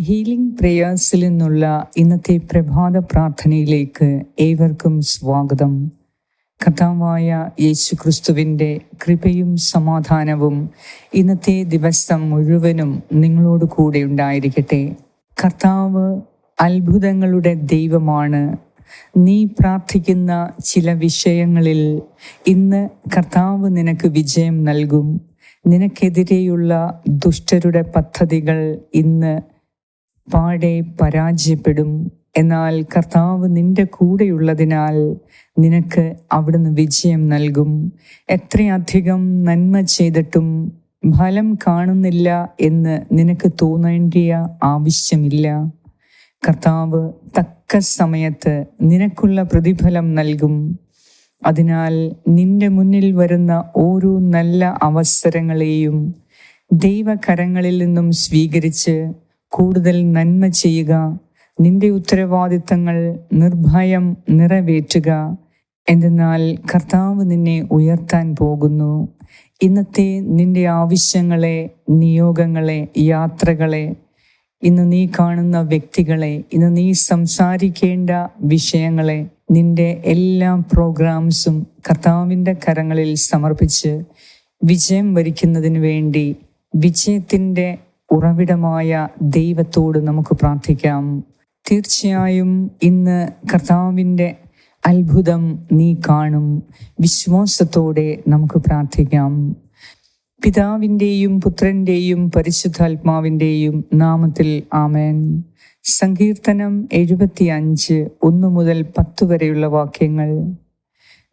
Healing പ്രേയേഴ്സിൽ നിന്നുള്ള ഇന്നത്തെ പ്രഭാത പ്രാർത്ഥനയിലേക്ക് ഏവർക്കും സ്വാഗതം. കഥാവായ യേശു ക്രിസ്തുവിന്റെ കൃപയും സമാധാനവും ഇന്നത്തെ ദിവസം മുഴുവനും നിങ്ങളോട് കൂടെ ഉണ്ടായിരിക്കട്ടെ. കർത്താവ് അത്ഭുതങ്ങളുടെ ദൈവമാണ്. നീ പ്രാർത്ഥിക്കുന്ന ചില വിഷയങ്ങളിൽ ഇന്ന് കർത്താവ് നിനക്ക് വിജയം നൽകും. നിനക്കെതിരെയുള്ള ദുഷ്ടരുടെ പദ്ധതികൾ ഇന്ന് പാടെ പരാജയപ്പെടും. എന്നാൽ കർത്താവ് നിന്റെ കൂടെയുള്ളതിനാൽ നിനക്ക് അവിടുന്ന് വിജയം നൽകും. എത്രയധികം നന്മ ചെയ്തിട്ടും ഫലം കാണുന്നില്ല എന്ന് നിനക്ക് തോന്നേണ്ടിയ ആവശ്യമില്ല. കർത്താവ് തക്ക സമയത്ത് നിനക്കുള്ള പ്രതിഫലം നൽകും. അതിനാൽ നിന്റെ മുന്നിൽ വരുന്ന ഓരോ നല്ല അവസരങ്ങളെയും ദൈവകരങ്ങളിൽ നിന്നും സ്വീകരിച്ച് കൂടുതൽ നന്മ ചെയ്യുക. നിന്റെ ഉത്തരവാദിത്തങ്ങൾ നിർഭയം നിറവേറ്റുക. എന്തെന്നാൽ കർത്താവ് നിന്നെ ഉയർത്താൻ പോകുന്നു. ഇന്നത്തെ നിന്റെ ആവശ്യങ്ങളെ നിയോഗങ്ങളെ യാത്രകളെ ഇന്ന് നീ കാണുന്ന വ്യക്തികളെ ഇന്ന് നീ സംസാരിക്കേണ്ട വിഷയങ്ങളെ നിന്റെ എല്ലാ പ്രോഗ്രാംസും കർത്താവിന്റെ കരങ്ങളിൽ സമർപ്പിച്ച് വിജയം വരിക്കുന്നതിന് വേണ്ടി വിജയത്തിന്റെ ഉറവിടമായ ദൈവത്തോട് നമുക്ക് പ്രാർത്ഥിക്കാം. തീർച്ചയായും ഇന്ന് കർത്താവിന്റെ അത്ഭുതം നീ കാണും. വിശ്വാസത്തോടെ നമുക്ക് പ്രാർത്ഥിക്കാം. പിതാവിന്റെയും പുത്രന്റെയും പരിശുദ്ധാത്മാവിന്റെയും നാമത്തിൽ ആമേൻ. സങ്കീർത്തനം എഴുപത്തി അഞ്ച് ഒന്ന് മുതൽ പത്ത് വരെയുള്ള വാക്യങ്ങൾ.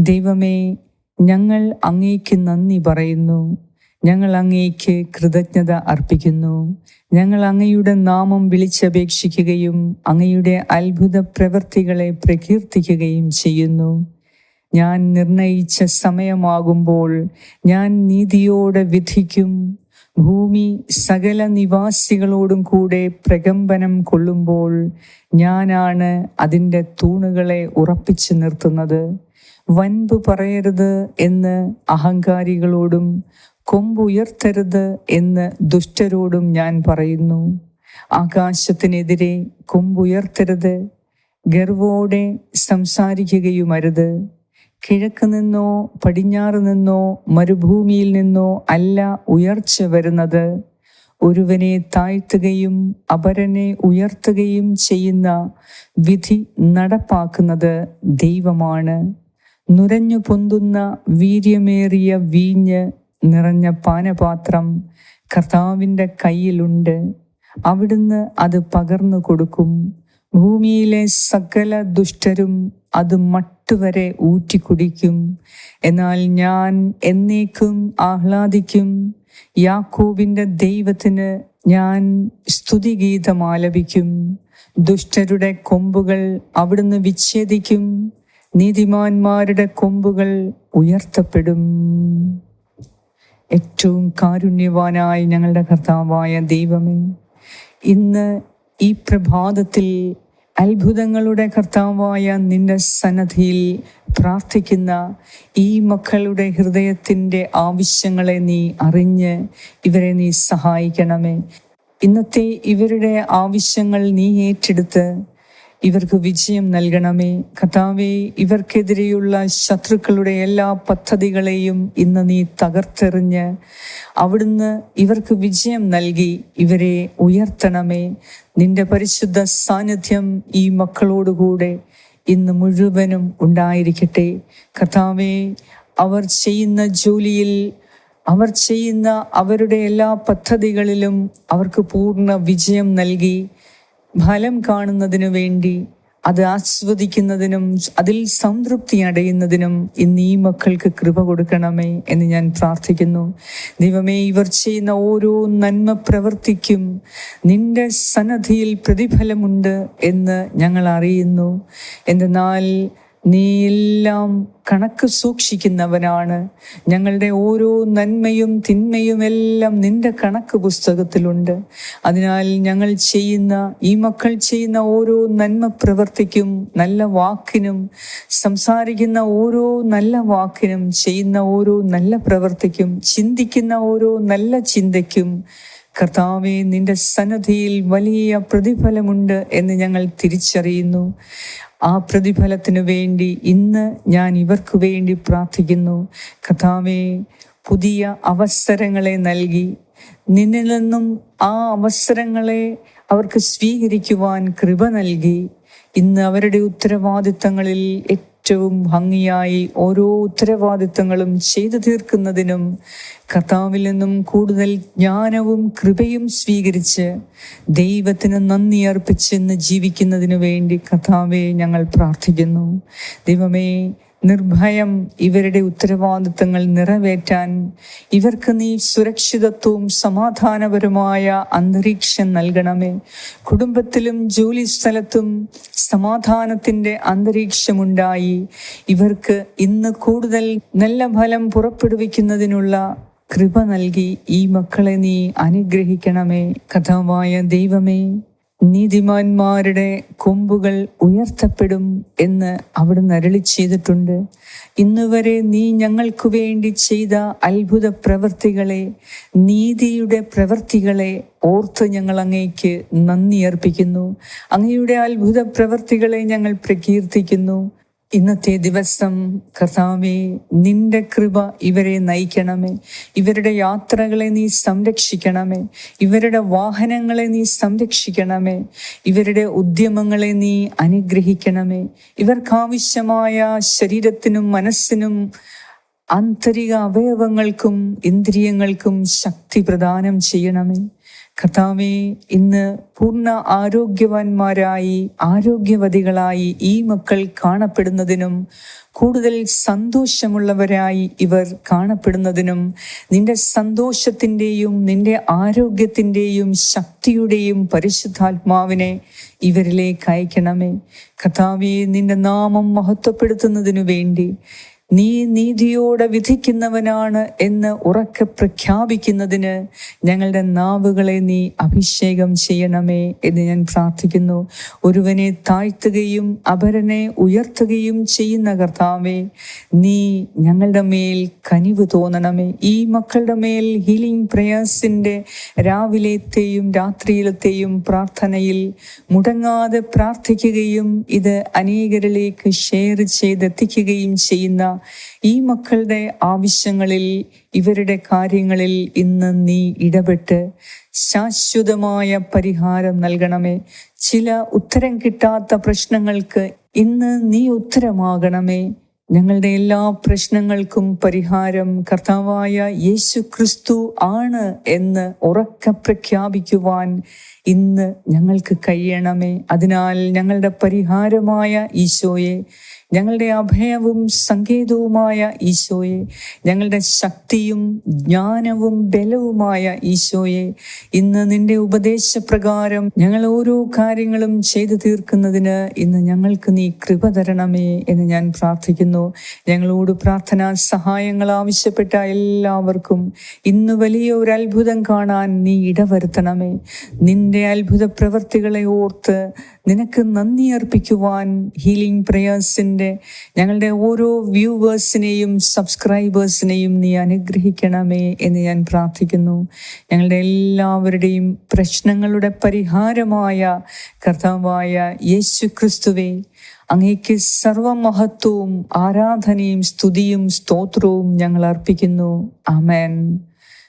ദൈവമേ ഞങ്ങൾ അങ്ങേക്ക് നന്ദി പറയുന്നു. ഞങ്ങൾ അങ്ങേക്ക് കൃതജ്ഞത അർപ്പിക്കുന്നു. ഞങ്ങൾ അങ്ങയുടെ നാമം വിളിച്ചപേക്ഷിക്കുകയും അങ്ങയുടെ അത്ഭുത പ്രവൃത്തികളെ പ്രകീർത്തിക്കുകയും ചെയ്യുന്നു. ഞാൻ നിർണയിച്ച സമയമാകുമ്പോൾ ഞാൻ നീതിയോടെ വിധിക്കും. ഭൂമി സകല നിവാസികളോടും കൂടെ പ്രകമ്പനം കൊള്ളുമ്പോൾ ഞാനാണ് അതിന്റെ തൂണുകളെ ഉറപ്പിച്ചു നിർത്തുന്നത്. വൻപ് പറയരുത് എന്ന് അഹങ്കാരികളോടും കൊമ്പുയർത്തരുത് എന്ന് ദുഷ്ടരോടും ഞാൻ പറയുന്നു. ആകാശത്തിനെതിരെ കൊമ്പുയർത്തരുത്. ഗർവോടെ സംസാരിക്കുകയുമരുത്. കിഴക്ക് നിന്നോ പടിഞ്ഞാറ് നിന്നോ മരുഭൂമിയിൽ നിന്നോ അല്ല ഉയർച്ച വരുന്നത്. ഒരുവനെ താഴ്ത്തുകയും അപരനെ ഉയർത്തുകയും ചെയ്യുന്ന വിധി നടപ്പാക്കുന്നത് ദൈവമാണ്. നുരഞ്ഞു പൊന്തുന്ന വീര്യമേറിയ വീഞ്ഞ് നിറഞ്ഞ പാനപാത്രം കർത്താവിന്റെ കയ്യിലുണ്ട്. അവിടുന്ന് അത് പകർന്നു കൊടുക്കും. ഭൂമിയിലെ സകല ദുഷ്ടരും അത് മട്ടുവരെ ഊറ്റിക്കുടിക്കും എന്നാൽ ഞാൻ എന്നേക്കും ആഹ്ലാദിക്കും. യാക്കോബിന്റെ ദൈവത്തിന് ഞാൻ സ്തുതിഗീതം ആലപിക്കും. ദുഷ്ടരുടെ കൊമ്പുകൾ അവിടുന്ന് വിച്ഛേദിക്കും. നീതിമാന്മാരുടെ കൊമ്പുകൾ ഉയർത്തപ്പെടും. ഏറ്റവും കാരുണ്യവാനായ ഞങ്ങളുടെ കർത്താവായ ദൈവമേ ഇന്ന് ഈ പ്രഭാതത്തിൽ അത്ഭുതങ്ങളുടെ കർത്താവായ നിന്റെ സന്നദ്ധിയിൽ പ്രാർത്ഥിക്കുന്ന ഈ മക്കളുടെ ഹൃദയത്തിന്റെ ആവശ്യങ്ങളെ നീ അറിഞ്ഞ് ഇവരെ നീ സഹായിക്കണമേ. ഇന്നത്തെ ഇവരുടെ ആവശ്യങ്ങൾ നീ ഏറ്റെടുത്ത് ഇവർക്ക് വിജയം നൽകണമേ. കഥാവേ ഇവർക്കെതിരെയുള്ള ശത്രുക്കളുടെ എല്ലാ പദ്ധതികളെയും ഇന്ന് നീ തകർത്തെറിഞ്ഞ് അവിടുന്ന് ഇവർക്ക് വിജയം നൽകി ഇവരെ ഉയർത്തണമേ. നിന്റെ പരിശുദ്ധ സാന്നിധ്യം ഈ മക്കളോടുകൂടെ ഇന്ന് മുഴുവനും ഉണ്ടായിരിക്കട്ടെ. കഥാവേ അവർ ചെയ്യുന്ന ജോലിയിൽ അവർ ചെയ്യുന്ന അവരുടെ എല്ലാ പദ്ധതികളിലും അവർക്ക് പൂർണ വിജയം നൽകി ഫലം കാണുന്നതിനു വേണ്ടി അത് ആസ്വദിക്കുന്നതിനും അതിൽ സംതൃപ്തി അടയുന്നതിനും ഇന്ന് ഈ മക്കൾക്ക് കൃപ കൊടുക്കണമേ എന്ന് ഞാൻ പ്രാർത്ഥിക്കുന്നു. ദൈവമേ ഇവർ ചെയ്യുന്ന ഓരോ നന്മ പ്രവർത്തിക്കും. നിന്റെ സന്നദ്ധിയിൽ പ്രതിഫലമുണ്ട് എന്ന് ഞങ്ങൾ അറിയുന്നു. എന്തെന്നാൽ നീ എല്ലാം കണക്ക് സൂക്ഷിക്കുന്നവനാണ്. ഞങ്ങളുടെ ഓരോ നന്മയും തിന്മയും എല്ലാം നിന്റെ കണക്ക് പുസ്തകത്തിലുണ്ട്. അതിനാൽ ഞങ്ങൾ ചെയ്യുന്ന ഈ മക്കൾ ചെയ്യുന്ന ഓരോ നന്മ പ്രവർത്തിക്കും നല്ല വാക്കിനും സംസാരിക്കുന്ന ഓരോ നല്ല വാക്കിനും ചെയ്യുന്ന ഓരോ നല്ല പ്രവർത്തിക്കും ചിന്തിക്കുന്ന ഓരോ നല്ല ചിന്തയ്ക്കും. കർത്താവെ നിന്റെ സന്നദ്ധിയിൽ വലിയ പ്രതിഫലമുണ്ട് എന്ന് ഞങ്ങൾ തിരിച്ചറിയുന്നു. ആ പ്രതിഫലത്തിനു വേണ്ടി ഇന്ന് ഞാൻ ഇവർക്ക് വേണ്ടി പ്രാർത്ഥിക്കുന്നു. കഥാവേ പുതിയ അവസരങ്ങളെ നൽകി നിന്നിൽ നിന്നും ആ അവസരങ്ങളെ അവർക്ക് സ്വീകരിക്കുവാൻ കൃപ നൽകി. ഇന്ന് അവരുടെ ഉത്തരവാദിത്തങ്ങളിൽ ഏറ്റവും ഭംഗിയായി ഓരോ ഉത്തരവാദിത്തങ്ങളും ചെയ്തു തീർക്കുന്നതിനും കർത്താവിൽ നിന്നും കൂടുതൽ ജ്ഞാനവും കൃപയും സ്വീകരിച്ച് ദൈവത്തിന് നന്ദി അർപ്പിച്ചെന്ന് ജീവിക്കുന്നതിനു വേണ്ടി കർത്താവെ ഞങ്ങൾ പ്രാർത്ഥിക്കുന്നു. ദൈവമേ നിർഭയം ഇവരുടെ ഉത്തരവാദിത്തങ്ങൾ നിറവേറ്റാൻ ഇവർക്ക് നീ സുരക്ഷിതത്വവും സമാധാനപരമായ അന്തരീക്ഷം നൽകണമേ. കുടുംബത്തിലും ജോലി സ്ഥലത്തും സമാധാനത്തിന്റെ അന്തരീക്ഷമുണ്ടായി. ഇവർക്ക് ഇന്ന് കൂടുതൽ നല്ല ഫലം പുറപ്പെടുവിക്കുന്നതിനുള്ള കൃപ നൽകി ഈ മക്കളെ നീ അനുഗ്രഹിക്കണമേ. കഥാവായ ദൈവമേ. നീതിമാന്മാരുടെ കൊമ്പുകൾ ഉയർത്തപ്പെടും എന്ന് അവിടുന്ന് അരളി ചെയ്തിട്ടുണ്ട്. ഇന്നുവരെ നീ ഞങ്ങൾക്കു വേണ്ടി ചെയ്ത അത്ഭുത പ്രവൃത്തികളെ നീതിയുടെ പ്രവൃത്തികളെ ഓർത്ത് ഞങ്ങൾ അങ്ങേക്ക് നന്ദി അർപ്പിക്കുന്നു. അങ്ങയുടെ അത്ഭുത പ്രവൃത്തികളെ ഞങ്ങൾ പ്രകീർത്തിക്കുന്നു. ഇന്നത്തെ ദിവസം കർത്താവേ നിന്റെ കൃപ ഇവരെ നയിക്കണമേ. ഇവരുടെ യാത്രകളെ നീ സംരക്ഷിക്കണമേ. ഇവരുടെ വാഹനങ്ങളെ നീ സംരക്ഷിക്കണമേ. ഇവരുടെ ഉദ്യമങ്ങളെ നീ അനുഗ്രഹിക്കണമേ. ഇവർക്കാവശ്യമായ ശരീരത്തിനും മനസ്സിനും ആന്തരിക അവയവങ്ങൾക്കും ഇന്ദ്രിയങ്ങൾക്കും ശക്തി പ്രദാനം ചെയ്യണമേ. കർത്താവെ ഇന്ന് പൂർണ ആരോഗ്യവാന്മാരായി ആരോഗ്യവതികളായി ഈ മക്കൾ കാണപ്പെടുന്നതിനും കൂടുതൽ സന്തോഷമുള്ളവരായി ഇവർ കാണപ്പെടുന്നതിനും നിന്റെ സന്തോഷത്തിന്റെയും നിന്റെ ആരോഗ്യത്തിന്റെയും ശക്തിയുടെയും പരിശുദ്ധാത്മാവിനെ ഇവരിലേക്ക് അയക്കണമേ. കഥാവിയെ നിന്റെ നാമം മഹത്വപ്പെടുത്തുന്നതിനു വേണ്ടി നീ നീതിയോടെ വിധിക്കുന്നവനാണ് എന്ന് ഉറക്കെ പ്രഖ്യാപിക്കുന്നതിന് ഞങ്ങളുടെ നാവുകളെ നീ അഭിഷേകം ചെയ്യണമേ എന്ന് ഞാൻ പ്രാർത്ഥിക്കുന്നു. ഒരുവനെ താഴ്ത്തുകയും അപരനെ ഉയർത്തുകയും ചെയ്യുന്ന കർത്താവേ നീ ഞങ്ങളുടെ മേൽ കനിവ് തോന്നണമേ. ഈ മക്കളുടെ മേൽ ഹീലിംഗ് പ്രയാസിന്റെ രാവിലത്തെയും രാത്രിയിലത്തെയും പ്രാർത്ഥനയിൽ മുടങ്ങാതെ പ്രാർത്ഥിക്കുകയും ഇത് അനേകരിലേക്ക് ഷെയർ ചെയ്തെത്തിക്കുകയും ചെയ്യുന്ന ഈ മക്കളുടെ ആവശ്യങ്ങളിൽ ഇവരുടെ കാര്യങ്ങളിൽ ഇന്ന് നീ ഇടപെട്ട് ശാശ്വതമായ പരിഹാരം നൽകണമേ. ചില ഉത്തരം കിട്ടാത്ത പ്രശ്നങ്ങൾക്ക് ഇന്ന് നീ ഉത്തരമാകണമേ. ഞങ്ങളുടെ എല്ലാ പ്രശ്നങ്ങൾക്കും പരിഹാരം കർത്താവായ യേശു ക്രിസ്തു ആണ് എന്ന് ഉറക്ക പ്രഖ്യാപിക്കുവാൻ ഇന്ന് ഞങ്ങൾക്ക് കഴിയണമേ. അതിനാൽ ഞങ്ങളുടെ പരിഹാരമായ ഈശോയെ ഞങ്ങളുടെ അഭയവും സങ്കേതവുമായ ഈശോയെ ഞങ്ങളുടെ ശക്തിയും ജ്ഞാനവും ബലവുമായ ഈശോയെ ഇന്ന് നിന്റെ ഉപദേശപ്രകാരം ഞങ്ങൾ ഓരോ കാര്യങ്ങളും ചെയ്തു തീർക്കുന്നതിന് ഇന്ന് ഞങ്ങൾക്ക് നീ കൃപ തരണമേ എന്ന് ഞാൻ പ്രാർത്ഥിക്കുന്നു. ഞങ്ങളോട് പ്രാർത്ഥനാ സഹായങ്ങൾ ആവശ്യപ്പെട്ട എല്ലാവർക്കും ഇന്ന് വലിയ ഒരു അത്ഭുതം കാണാൻ നീ ഇടവരുത്തണമേ. നിന്റെ അത്ഭുത പ്രവർത്തികളെ ഓർത്ത് നിനക്ക് നന്ദി അർപ്പിക്കുവാൻ ഹീലിംഗ് പ്രയേഴ്സിന്റെ ഞങ്ങളുടെ ഓരോ വ്യൂവേഴ്സിനെയും സബ്സ്ക്രൈബേഴ്സിനെയും നീ അനുഗ്രഹിക്കണമേ എന്ന് ഞാൻ പ്രാർത്ഥിക്കുന്നു. ഞങ്ങളുടെ എല്ലാവരുടെയും പ്രശ്നങ്ങളുടെ പരിഹാരമായ കർത്താവായ യേശു ക്രിസ്തുവേ അങ്ങേക്ക് സർവമഹത്വവും ആരാധനയും സ്തുതിയും സ്തോത്രവും ഞങ്ങൾ അർപ്പിക്കുന്നു. അമേൻ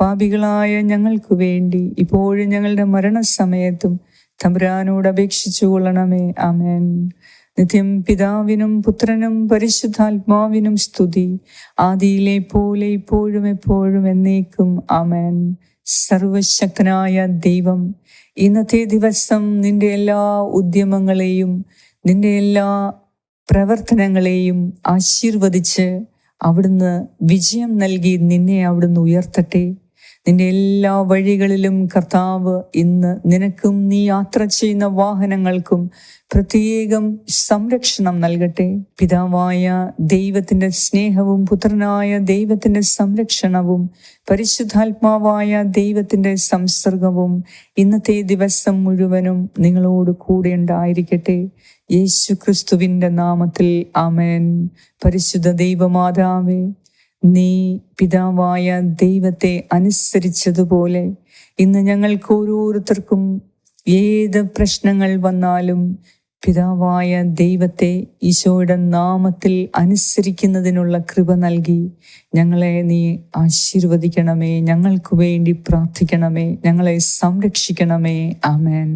പാപികളായ ഞങ്ങൾക്ക് വേണ്ടി ഇപ്പോഴും ഞങ്ങളുടെ മരണസമയത്തും തമ്പുരാനോട് അപേക്ഷിച്ചു കൊള്ളണമേ. ആമേൻ. നിത്യം പിതാവിനും പുത്രനും പരിശുദ്ധാത്മാവിനും സ്തുതി. ആദിയിലെ പോലെ ഇപ്പോഴും എപ്പോഴും എന്നേക്കും. ആമേൻ. സർവശക്തനായ ദൈവം ഇന്നത്തെ ദിവസം നിന്റെ എല്ലാ ഉദ്യമങ്ങളെയും നിന്റെ എല്ലാ പ്രവർത്തനങ്ങളെയും ആശീർവദിച്ച് അവിടുന്ന് വിജയം നൽകി നിന്നെ അവിടുന്ന് ഉയർത്തട്ടെ. നിന്റെ എല്ലാ വഴികളിലും കർത്താവ് ഇന്ന് നിനക്കും നീ യാത്ര ചെയ്യുന്ന വാഹനങ്ങൾക്കും പ്രത്യേകം സംരക്ഷണം നൽകട്ടെ. പിതാവായ ദൈവത്തിന്റെ സ്നേഹവും പുത്രനായ ദൈവത്തിന്റെ സംരക്ഷണവും പരിശുദ്ധാത്മാവായ ദൈവത്തിന്റെ സംസർഗവും ഇന്നത്തെ ദിവസം മുഴുവനും നിങ്ങളോട് കൂടെ ഉണ്ടായിരിക്കട്ടെ. യേശു ക്രിസ്തുവിന്റെ നാമത്തിൽ ആമേൻ. പരിശുദ്ധ ദൈവമാതാവേ നീ പിതാവായ ദൈവത്തെ അനുസരിച്ചതുപോലെ ഇന്ന് ഞങ്ങൾക്ക് ഓരോരുത്തർക്കും ഏത് പ്രശ്നങ്ങൾ വന്നാലും പിതാവായ ദൈവത്തെ ഈശോയുടെ നാമത്തിൽ അനുസരിക്കുന്നതിനുള്ള കൃപ നൽകി ഞങ്ങളെ നീ ആശീർവദിക്കണമേ ഞങ്ങൾക്ക് വേണ്ടി പ്രാർത്ഥിക്കണമേ ഞങ്ങളെ സംരക്ഷിക്കണമേ. ആമേൻ.